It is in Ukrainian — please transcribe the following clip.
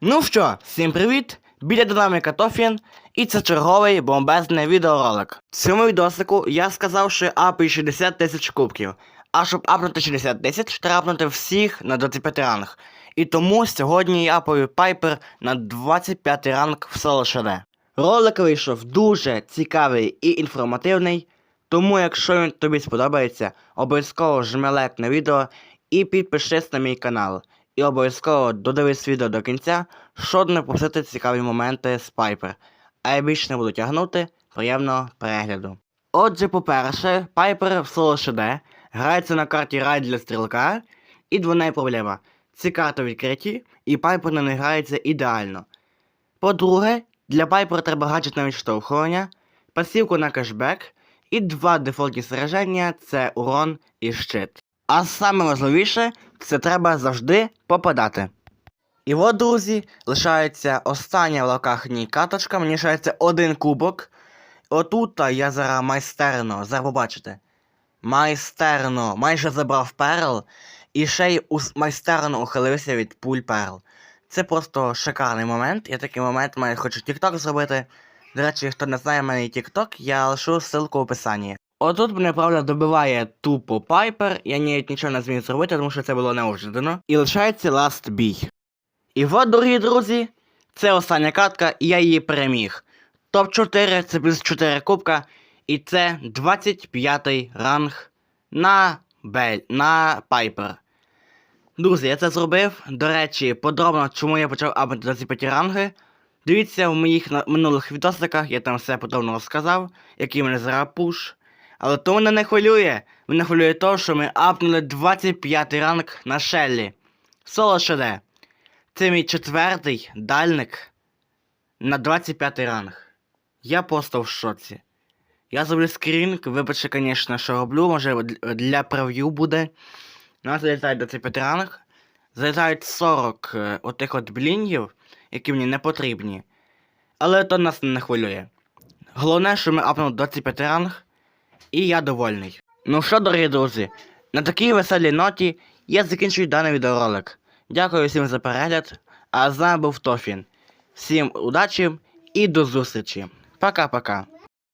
Ну що, всім привіт! Біля динаміка Тофін, і це черговий бомбезний відеоролик. В цьому відосику я сказав, що апаю 60 тисяч кубків. А щоб апнути 60 тисяч, треба апнути всіх на 25 ранг. І тому сьогодні я апаю Пайпер на 25 ранг в соло. Ролик вийшов дуже цікавий і інформативний. Тому, якщо він тобі сподобається, обов'язково жми лайк на відео і підпишись на мій канал. І обов'язково додивись відео до кінця, щоб не пропустити цікаві моменти з Пайпер. А я більше не буду тягнути, приємного перегляду. Отже, по-перше, Пайпер в соло ШД грається на карті рай для стрілка, і двойна проблема. Ці карти відкриті, і Пайпер на них грається ідеально. По-друге, для Пайпер треба гаджет на відштовхування, пасівку на кешбек і два дефолтні снаряження це урон і щит. А саме важливіше, це треба завжди попадати. І от, друзі, лишається остання в локахній каточка, мені лишається один кубок. Отут я зараз майстерно, зараз побачите. Майстерно, майже забрав перл, і ще й майстерно ухилився від пуль перл. Це просто шикарний момент. Я такий момент маю хочу TikTok зробити. До речі, хто не знає мене TikTok, я лишу ссылку в описанні. Отут мене правда добиває тупо Пайпер, я навіть нічого не зміг зробити, тому що це було неожиданно. І лишається ласт бій. І от, дорогі друзі, це остання катка, і я її переміг. Топ-4 це плюс 4 кубка, і це 25 ранг на Бель, на Пайпер. Друзі, я це зробив. До речі, подробно, чому я почав апати 25 ранги. Дивіться в моїх минулих відосиках, я там все подробно розказав, який мене зараз пуш. Але то мене не хвилює. Мене хвилює то, що ми апнули 25 ранг на Шеллі. Соло ШД. Це мій четвертий дальник на 25 ранг. Я просто в шоці. Я зроблю скрін, вибачте, звісно, що роблю, може для прев'ю буде. У нас залітають 25 ранг. Залітають 40 е, отих от блінгів, які мені не потрібні. Але то нас не хвилює. Головне, що ми апнули 25 ранг, і я довольний. Ну що, дорогі друзі, на такій веселій ноті я закінчую даний відеоролик. Дякую всім за перегляд, а з нами був Тофін. Всім удачі і до зустрічі. Пока-пока.